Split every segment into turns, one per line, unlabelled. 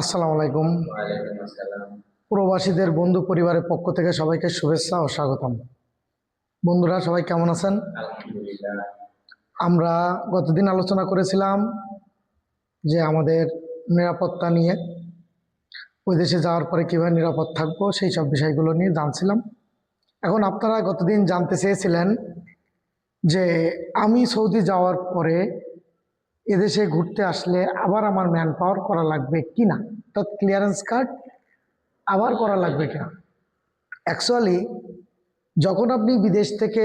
আসসালামু আলাইকুম। প্রবাসীদের বন্ধু পরিবারের পক্ষ থেকে সবাইকে শুভেচ্ছা ও স্বাগতম। বন্ধুরা সবাই কেমন আছেন? আমরা গতদিন আলোচনা করেছিলাম যে আমাদের নিরাপত্তা নিয়ে ওই দেশে যাওয়ার পরে কীভাবে নিরাপদ থাকব সেই সব বিষয়গুলো নিয়ে জানছিলাম। এখন আপনারা গতদিন জানতে চেয়েছিলেন যে আমি সৌদি যাওয়ার পরে এদেশে ঘুরতে আসলে আবার আমার ম্যান পাওয়ার করা লাগবে কি না অর্থাৎ ক্লিয়ারেন্স কার্ড আবার করা লাগবে কিনা? অ্যাকচুয়ালি যখন আপনি বিদেশ থেকে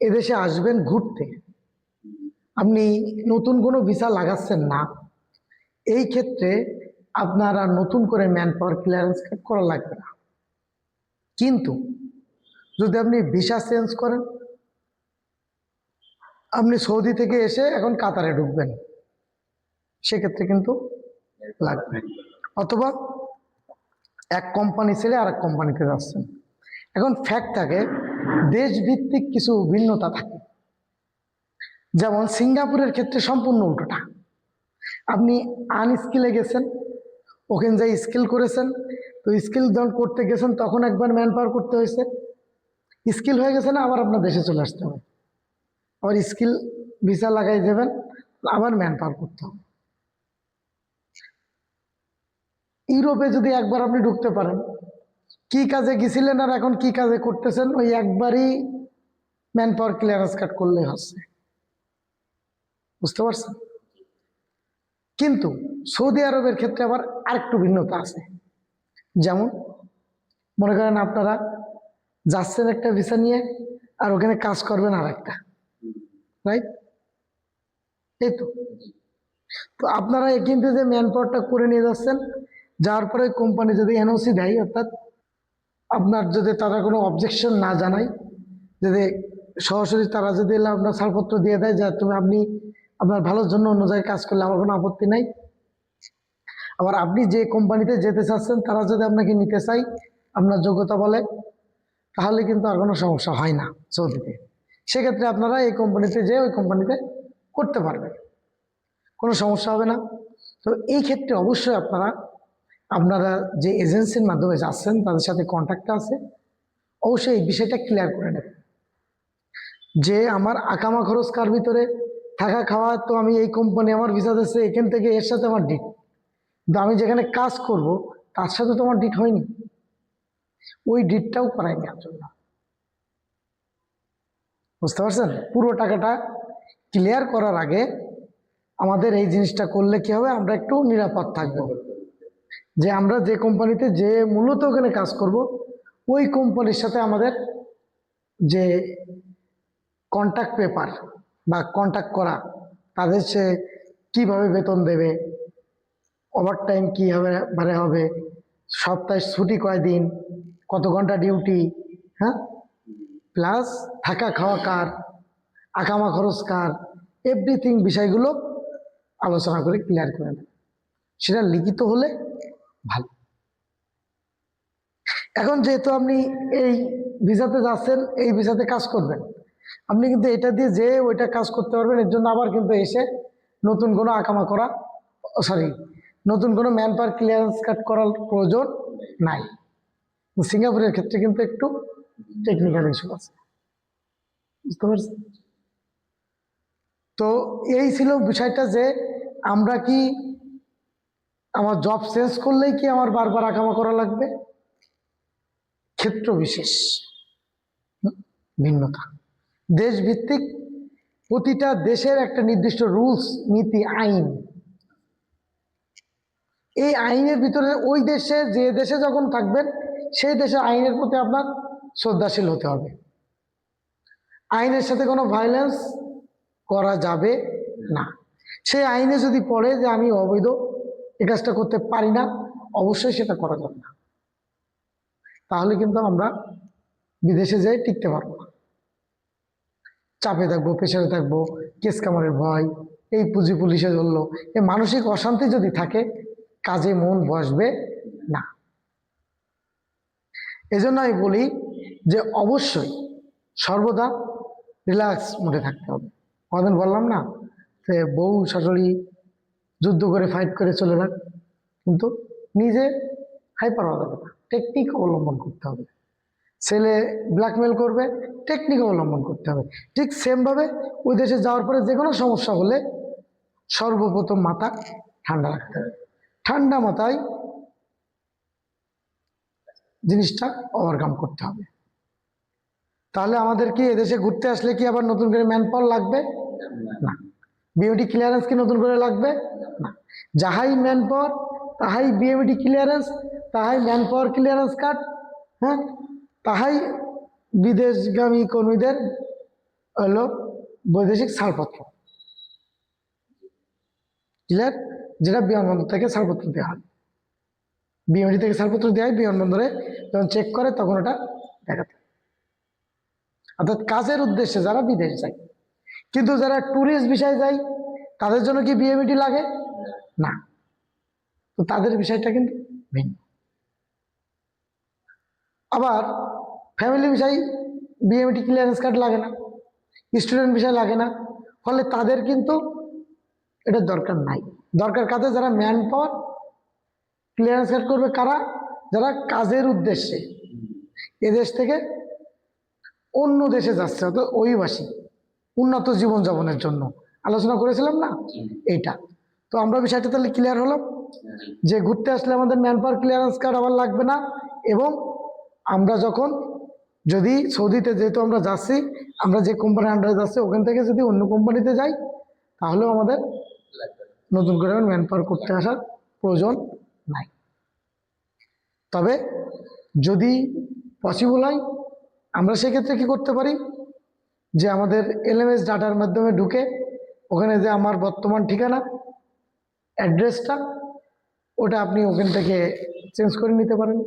এদেশে আসবেন ঘুরতে, আপনি নতুন কোনো ভিসা লাগাচ্ছেন না, এই ক্ষেত্রে আপনার আর নতুন করে ম্যান পাওয়ার ক্লিয়ারেন্স কার্ড করা লাগবে না। কিন্তু যদি আপনি ভিসা চেঞ্জ করেন আপনি সৌদি থেকে এসে এখন কাতারে ঢুকবেন। সেক্ষেত্রে কিন্তু লাগবে। অথবা এক কোম্পানি ছেড়ে আর এক কোম্পানিতে যাচ্ছেন। এখন ফ্যাক্ট থাকে, দেশভিত্তিক কিছু ভিন্নতা থাকে। যেমন সিঙ্গাপুরের ক্ষেত্রে সম্পূর্ণ উল্টোটা। আপনি আনস্কিলে গেছেন, ওখানে যাই স্কিল করেছেন, তো স্কিল যখন করতে গেছেন, তখন একবার ম্যান পাওয়ার করতে হয়েছে। স্কিল হয়ে গেছে না, আবার আপনার দেশে চলে আসতে হবে। আবার স্কিল ভিসা লাগাই দেবেন, আবার ম্যান পাওয়ার করতে হবে। ইউরোপে যদি একবার আপনি ঢুকতে পারেন, কি কাজে গেছিলেন আর এখন কি কাজে করতেছেন, ওই একবারই ম্যান পাওয়ার ক্লিয়ারেন্স কার্ড করলে হচ্ছে। বুঝতে পারছেন? কিন্তু সৌদি আরবের ক্ষেত্রে আবার আরেকটু ভিন্নতা আছে। যেমন, মনে করেন আপনারা যাচ্ছেন একটা ভিসা নিয়ে আর ওখানে কাজ করবেন আর একটা রাইট এই তো। তো আপনারা কিন্তু যে ম্যান পাওয়ারটা করে নিয়ে যাচ্ছেন, যাওয়ার পরে কোম্পানি যদি এনওসি দেয়, অর্থাৎ আপনার যদি তারা কোনো অবজেকশন না জানায়, যদি সরাসরি তারা যদি আপনার ছাড়পত্র দিয়ে দেয়, যে তুমি আপনি আপনার ভালোর জন্য অন্য জায়গায় কাজ করলে আমার কোনো আপত্তি নাই। আবার আপনি যে কোম্পানিতে যেতে চাচ্ছেন, তারা যদি আপনাকে নিতে চাই আপনার যোগ্যতা বলে, তাহলে কিন্তু আর কোনো সমস্যা হয় না। সৌদিতে সেক্ষেত্রে আপনারা এই কোম্পানিতে যেয়ে ওই কোম্পানিতে করতে পারবেন। কোনো সমস্যা হবে না। তো এই ক্ষেত্রে অবশ্যই আপনারা আপনারা যে এজেন্সির মাধ্যমে যাচ্ছেন, তাদের সাথে কন্ট্যাক্টটা আছে। অবশ্যই এই বিষয়টা ক্লিয়ার করে নেবেন। যে আমার আকামা খরচ কার ভিতরে? থাকা খাওয়া তো আমি এই কোম্পানি আমার ভিসা দিচ্ছে, এখান থেকে এর সাথে আমার ডিট কিন্তু আমি যেখানে কাজ করব, তার সাথে তো আমার ডিট হয়নি। ওই ডিটটাও নেওয়ার জন্য বুঝতে পারছেন? পুরো টাকাটা ক্লিয়ার করার আগে আমাদের এই জিনিসটা করলে কি হবে? আমরা একটু নিরাপদ থাকব। যে আমরা যে কোম্পানিতে যে মূলত ওখানে কাজ করব, ওই কোম্পানির সাথে আমাদের যে কন্ট্যাক্ট পেপার বা কন্ট্যাক্ট করা, তাদের সে কীভাবে বেতন দেবে ওভার টাইম কীভাবে মানে হবে, সপ্তাহে ছুটি কয় দিন কত ঘণ্টা ডিউটি হ্যাঁ? প্লাস থাকা খাওয়া কার? আকামা খরচ কার? এভরিথিং বিষয়গুলো আলোচনা করে ক্লিয়ার করে নেবে। সেটা লিখিত হলে ভালো। এখন যেহেতু আপনি এই ভিসাতে যাচ্ছেন, এই ভিসাতে কাজ করবেন। আপনি কিন্তু এটা দিয়ে যে ওইটা কাজ করতে পারবেন, এর জন্য আবার কিন্তু এসে নতুন কোনো আকামা করা সরি নতুন কোনো ম্যান পাওয়ার ক্লিয়ারেন্স কার্ড করার প্রয়োজন নাই। সিঙ্গাপুরের ক্ষেত্রে কিন্তু একটু টেকনিক্যাল ইস্যু আছে বুঝতে পারছেন তো এই ছিল বিষয়টা যে আমরা কি আমার জব চেঞ্জ করলেই কি আমার বারবার আকামা করা লাগবে? ক্ষেত্র বিশেষ। ভিন্নতা। দেশভিত্তিক প্রতিটা দেশের একটা নির্দিষ্ট রুলস নীতি, আইন। এই আইনের ভিতরে ওই দেশে যে দেশে যখন থাকবেন, সেই দেশের আইনের প্রতি আপনার শ্রদ্ধাশীল হতে হবে। আইনের সাথে কোনো ভায়োলেন্স করা যাবে না। সেই আইনে যদি পড়ে যে আমি অবৈধ এই কাজটা করতে পারি না, অবশ্যই সেটা করা যাবে না। তাহলে কিন্তু আমরা বিদেশে যাই টিকতে পারব না। চাপে থাকব প্রেশারে থাকব, কেস কামারের ভয়, এই পুঁজি পুলিশে ধরলো এই মানসিক অশান্তি যদি থাকে, কাজে মন বসবে না। এজন্য আমি বলি যে অবশ্যই সর্বদা রিল্যাক্স মোডে থাকতে হবে। কদিন বললাম না যে বউ শাশুড়ি যুদ্ধ করে ফাইট করে চলে যাক, কিন্তু নিজে হাইপার হওয়া যাবে না। টেকনিক অবলম্বন করতে হবে। ছেলে ব্ল্যাকমেল করবে টেকনিক অবলম্বন করতে হবে। ঠিক সেমভাবে ওই দেশে যাওয়ার পরে যে কোনো সমস্যা হলে সর্বপ্রথম মাথা ঠান্ডা রাখতে হবে। ঠান্ডা মাথায় জিনিসটা ওভারকাম করতে হবে। তাহলে আমাদের কি এদেশে ঘুরতে আসলে কি আবার নতুন করে ম্যান পাওয়ার লাগবে না ক্লিয়ারেন্স কি নতুন করে লাগবে? না যাহাই ম্যান পাওয়ার তাহাই বিএমটি ক্লিয়ারেন্স তাহাই ম্যান পাওয়ার ক্লিয়ারেন্স কার্ড হ্যাঁ? তাহাই বিদেশগামী কর্মীদের হলো বৈদেশিক ছাড়পত্র। ক্লিয়ার যেটা বিমানবন্দর থেকে ছাড়পত্র দেওয়া হয়। বিএমডি থেকে ছাড়পত্র দেওয়া হয়, বিমানবন্দরে যখন চেক করে তখন ওটা দেখাতে। অর্থাৎ কাজের উদ্দেশ্যে যারা বিদেশ যায়। কিন্তু যারা ট্যুরিস্ট বিষয়ে যায়, তাদের জন্য কি বিএমইটি লাগে? না। তো তাদের বিষয়টা কিন্তু ভিন্ন। আবার ফ্যামিলি বিষয় বিএমটি ক্লিয়ারেন্স কার্ড লাগে না স্টুডেন্ট বিষয় লাগে না, ফলে তাদের কিন্তু এটা দরকার নাই। দরকার কাজে যারা ম্যান পাওয়ার ক্লিয়ারেন্স কার্ড করবে কারা? যারা কাজের উদ্দেশ্যে। এদেশ থেকে অন্য দেশে যাচ্ছে, অর্থাৎ অভিবাসী, উন্নত জীবনযাপনের জন্য। আলোচনা করেছিলাম না? এইটা। তো আমরা বিষয়টা তাহলে ক্লিয়ার হলাম, যে ঘুরতে আসলে আমাদের ম্যান পাওয়ার ক্লিয়ারেন্স কার্ড আবার লাগবে না, এবং আমরা যখন যদি সৌদিতে যেহেতু আমরা যাচ্ছি, আমরা যে কোম্পানির আন্ডারে যাচ্ছি, ওখান থেকে যদি অন্য কোম্পানিতে যাই, তাহলেও আমাদের নতুন করে ম্যান পাওয়ার করতে আসার প্রয়োজন নাই। তবে যদি পসিবল হয় আমরা সেক্ষেত্রে কি করতে পারি? যে আমাদের এলএমএস ডাটার মাধ্যমে ঢুকে ওখানে যে আমার বর্তমান ঠিকানা, অ্যাড্রেসটা, ওটা আপনি ওখান থেকে চেঞ্জ করে নিতে পারেন।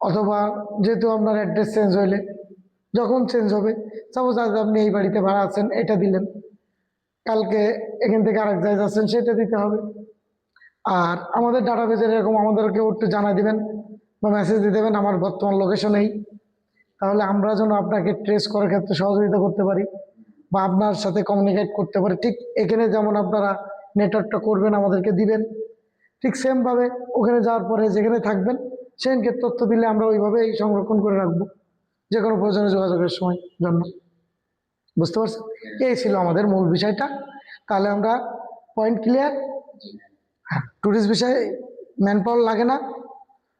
অথবা যেহেতু আপনার অ্যাড্রেস চেঞ্জ হইলে, যখন চেঞ্জ হবে সাপোজ আজ আপনি এই বাড়িতে ভাড়া আছেন, এটা দিলেন। কালকে এখান থেকে আরেক জায়গায় যাচ্ছেন, সেটা দিতে হবে। আর আমাদের ডাটাবেজের এরকম আমাদেরকেও একটু জানা দিবেন বা মেসেজ দিয়ে দেবেন, আমার বর্তমান লোকেশন এই। তাহলে আমরা যেন আপনাকে ট্রেস করার ক্ষেত্রে সহযোগিতা করতে পারি বা আপনার সাথে কমিউনিকেট করতে পারি। ঠিক এখানে যেমন আপনারা নেটওয়ার্কটা করবেন, আমাদেরকে দিবেন। ঠিক সেমভাবে ওখানে যাওয়ার পরে যেখানে থাকবেন সেখানকে তথ্য দিলে আমরা ওইভাবেই সংরক্ষণ করে রাখব। যে কোনো প্রয়োজনে যোগাযোগের সময়, জন্য। বুঝতে পারছেন? এই ছিল আমাদের মূল বিষয়টা। তাহলে আমরা পয়েন্ট ক্লিয়ার হ্যাঁ ট্যুরিস্ট বিষয়ে ম্যান পাওয়ার লাগে না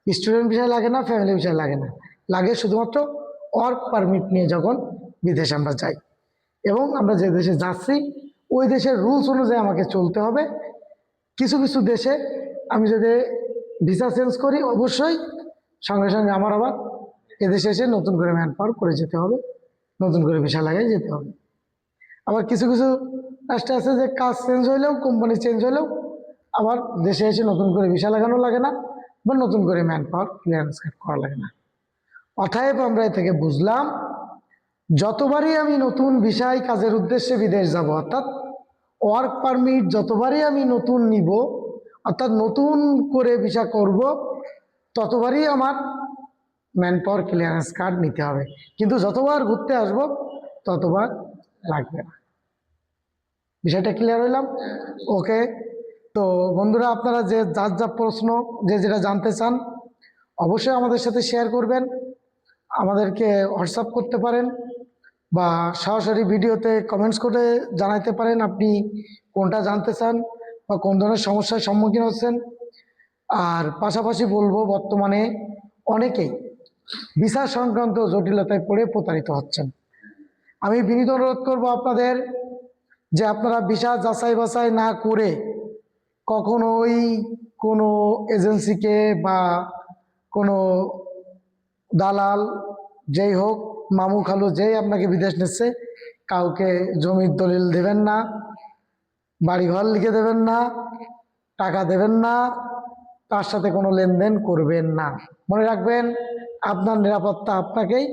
স্টুডেন্ট বিষয় লাগে না ফ্যামিলি বিষয় লাগে না। লাগে শুধুমাত্র ওয়ার্ক পারমিট নিয়ে যখন বিদেশে আমরা যাই। এবং আমরা যে দেশে যাচ্ছি, ওই দেশের রুলস অনুযায়ী আমাকে চলতে হবে। কিছু কিছু দেশে আমি যদি ভিসা চেঞ্জ করি, অবশ্যই সঙ্গে সঙ্গে আমার আবার এদেশে এসে নতুন করে ম্যান পাওয়ার করে যেতে হবে, নতুন করে ভিসা লাগাই যেতে হবে। আবার কিছু কিছু রাষ্ট্র আছে যে কাজ চেঞ্জ হইলেও কোম্পানি চেঞ্জ হলেও আবার দেশে এসে নতুন করে ভিসা লাগানো লাগে না বা নতুন করে ম্যান পাওয়ার ক্লিয়ারেন্স করা লাগে না। অতএব আমরা এ থেকে বুঝলাম, যতবারই আমি নতুন ভিসায় কাজের উদ্দেশ্যে বিদেশ যাব, অর্থাৎ ওয়ার্ক পারমিট যতবারই আমি নতুন নিব, অর্থাৎ নতুন করে ভিসা করব, ততবারই আমার ম্যান পাওয়ার ক্লিয়ারেন্স কার্ড নিতে হবে। কিন্তু যতবার ঘুরতে আসব, ততবার লাগবে না। বিষয়টা ক্লিয়ার হইলাম? ওকে তো বন্ধুরা, আপনারা যে যার যা প্রশ্ন, যে যেটা জানতে চান, অবশ্যই আমাদের সাথে শেয়ার করবেন। আমাদেরকে হোয়াটসঅ্যাপ করতে পারেন বা সরাসরি ভিডিওতে কমেন্টস করে জানাইতে পারেন আপনি কোনটা জানতে চান বা কোন ধরনের সমস্যার সম্মুখীন হচ্ছেন। আর পাশাপাশি বলব, বর্তমানে অনেকেই ভিসা সংক্রান্ত জটিলতায় পড়ে প্রতারিত হচ্ছেন। আমি বিনীত অনুরোধ করব আপনাদের যে আপনারা ভিসা যাচাই বাছাই না করে কখনোই কোনো এজেন্সিকে বা কোনো দালাল, যেই হোক, মামু খালু যেই আপনাকে বিদেশ নিচ্ছে, কাউকে জমির দলিল দেবেন না, বাড়িঘর লিখে দেবেন না, টাকা দেবেন না, তার সাথে কোনো লেনদেন করবেন না। মনে রাখবেন, আপনার নিরাপত্তা আপনাকেই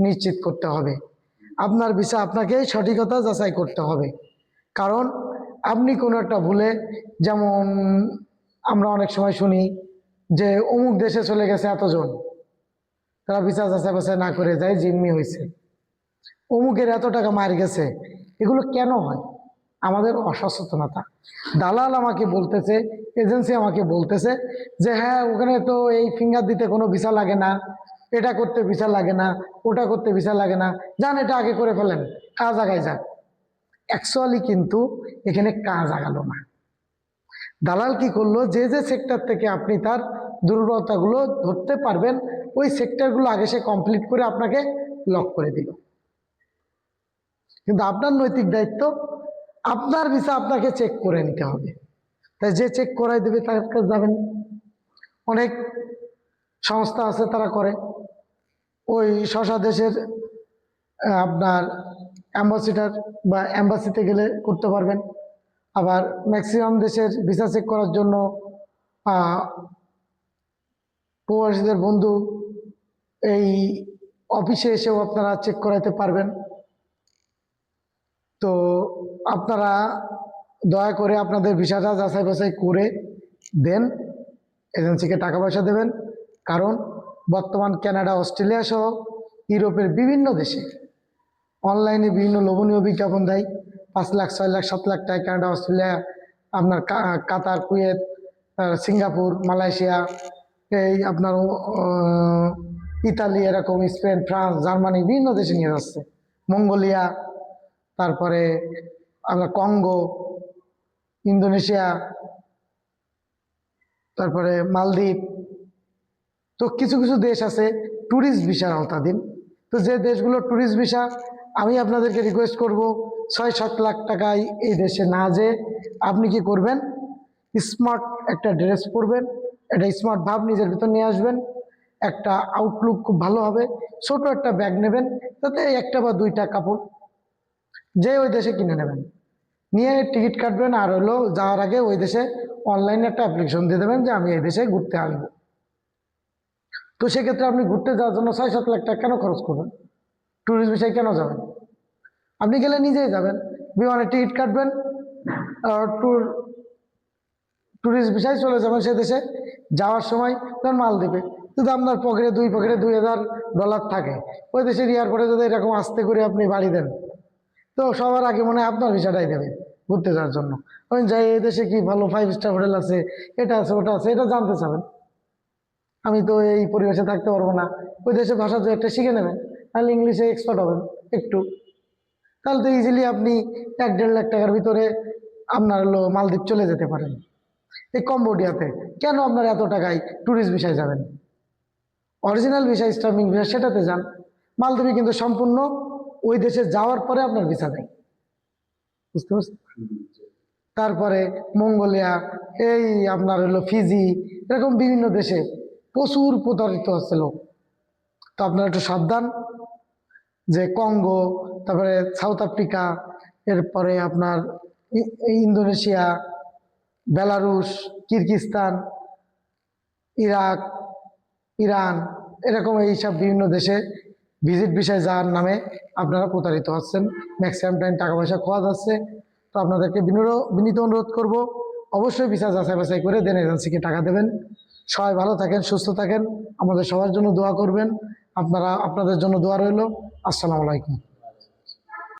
নিশ্চিত করতে হবে। আপনার ভিসা আপনাকেই সঠিকতা যাচাই করতে হবে। কারণ, আপনি কোনো একটা ভুলে, যেমন আমরা অনেক সময় শুনি যে, অমুক দেশে চলে গেছে এতজন। তারা বিচার যাচাই বাছাই না করে যায় জিম্মি হয়েছে। অমুকের এত টাকা মার গেছে, এগুলো কেন হয়? আমাদের অসচেতনতা। দালাল আমাকে বলতেছে, এজেন্সি আমাকে বলতেছে যে হ্যাঁ ওখানে তো এই ফিঙ্গার দিতে কোনো ভিসা লাগে না, এটা করতে ভিসা লাগে না, ওটা করতে ভিসা লাগে না, যান এটা আগে করে ফেলেন, কাজ আগায় যাক। অ্যাকচুয়ালি কিন্তু এখানে কাজ আগালো না। দালাল কি করল? যে যে সেক্টর থেকে আপনি তার দুর্বলতাগুলো ধরতে পারবেন ওই সেক্টরগুলো আগে সে কমপ্লিট করে আপনাকে লক করে দিল। কিন্তু আপনার নৈতিক দায়িত্ব, আপনার ভিসা আপনাকে চেক করে নিতে হবে। তাই যে চেক করাই দেবে তার কাছে যাবেন। অনেক সংস্থা আছে তারা করে। ওই শশা দেশের আপনার অ্যাম্বাসিডার বা অ্যাম্বাসিতে গেলে করতে পারবেন। আবার ম্যাক্সিমাম দেশের ভিসা চেক করার জন্য প্রবাসীদের বন্ধু এই অফিসে এসেও আপনারা চেক করাতে পারবেন। তো আপনারা দয়া করে আপনাদের ভিসাটা যাচাই বাছাই করে দেন। এজেন্সিকে টাকা পয়সা দেবেন। কারণ বর্তমান কানাডা, অস্ট্রেলিয়া সহ ইউরোপের বিভিন্ন দেশে অনলাইনে বিভিন্ন লোভনীয় বিজ্ঞাপন দেয়। পাঁচ লাখ, ছয় লাখ, সাত লাখ টাকা কানাডা, অস্ট্রেলিয়া, আপনার কাতার, কুয়েত সিঙ্গাপুর, মালয়েশিয়া, এই আপনার ইতালি, এরকম স্পেন, ফ্রান্স, জার্মানি, বিভিন্ন দেশে নিয়ে যাচ্ছে। মঙ্গোলিয়া, তারপরে আমরা কঙ্গো, ইন্দোনেশিয়া, তারপরে মালদ্বীপ। তো কিছু কিছু দেশ আছে ট্যুরিস্ট ভিসার আওতাধীন। তো যে দেশগুলো ট্যুরিস্ট ভিসা আমি আপনাদেরকে রিকোয়েস্ট করব ছয় সাত লাখ টাকায় এই দেশে না যে আপনি কি করবেন? স্মার্ট একটা ড্রেস পরবেন, একটা স্মার্ট ভাব নিজের ভিতর নিয়ে আসবেন। একটা আউটলুক খুব ভালো হবে। ছোট একটা ব্যাগ নেবেন, তাতে একটা বা দুইটা কাপড় যে ওই দেশে কিনে নেবেন। নিয়ে টিকিট কাটবেন আর হলো যাওয়ার আগে ওই দেশে অনলাইনে একটা অ্যাপ্লিকেশন দিয়ে দেবেন যে আমি এই দেশে ঘুরতে আসব। তো সেক্ষেত্রে আপনি ঘুরতে যাওয়ার জন্য ছয় সাত লাখ টাকা কেন খরচ করবেন? ট্যুরিস্ট বিষয়ে কেন যাবেন? আপনি গেলে নিজেই যাবেন। বিমানে টিকিট কাটবেন ট্যুর ট্যুরিস্ট বিষয়ে চলে যাবেন সে দেশে। যাওয়ার সময় মাল দেবে। যদি আপনার পকেটে দুই পকেটে দুই হাজার ডলার থাকে। ওই দেশের এয়ারপোর্টে যদি এরকম আস্তে করে আপনি বাড়ি দেন, তো সবার আগে মনে হয় আপনার ভিসাটাই দেবে ঘুরতে যাওয়ার জন্য। ওই যাই এই দেশে কি ভালো ফাইভ স্টার হোটেল আছে, এটা আছে, ওটা আছে, এটা জানতে চাবেন। আমি তো এই পরিবেশে থাকতে পারব না। ওই দেশের ভাষা তো একটা শিখে নেবেন, তাহলে ইংলিশে এক্সপার্ট হবেন একটু। তাহলে তো ইজিলি আপনি এক দেড় লাখ টাকার ভিতরে আপনার হলো মালদ্বীপ চলে যেতে পারেন। এই কম্বোডিয়াতে। কেন আপনার এত টাকায় ট্যুরিস্ট বিষয় যাবেন? অরিজিনাল ভিসা স্টাম্পিং ভিসা সেটাতে যান। মালদ্বীপে কিন্তু সম্পূর্ণ ওই দেশে যাওয়ার পরে আপনার ভিসা দেয় বুঝতে তারপরে মঙ্গোলিয়া, এই আপনার হলো ফিজি, এরকম বিভিন্ন দেশে প্রচুর প্রতারিত হচ্ছে লোক তো আপনারা একটু সাবধান যে কঙ্গো, তারপরে সাউথ আফ্রিকা, এরপরে আপনার Indonesia, Belarus, Kyrgyzstan, Iraq Iran, এরকম এইসব বিভিন্ন দেশে ভিজিট বিষয় যাওয়ার নামে আপনারা প্রতারিত হচ্ছেন। ম্যাক্সিমাম টাইম টাকা পয়সা খোয়া যাচ্ছে। তো আপনাদেরকে বিনোদ বিনীত অনুরোধ করব, অবশ্যই বিচার যাচাই বাছাই করে দেন এজেন্সিকে টাকা দেবেন। সবাই ভালো থাকেন, সুস্থ থাকেন। আমাদের সবার জন্য দোয়া করবেন। আপনারা, আপনাদের জন্য দোয়া রইল। আসসালামু আলাইকুম।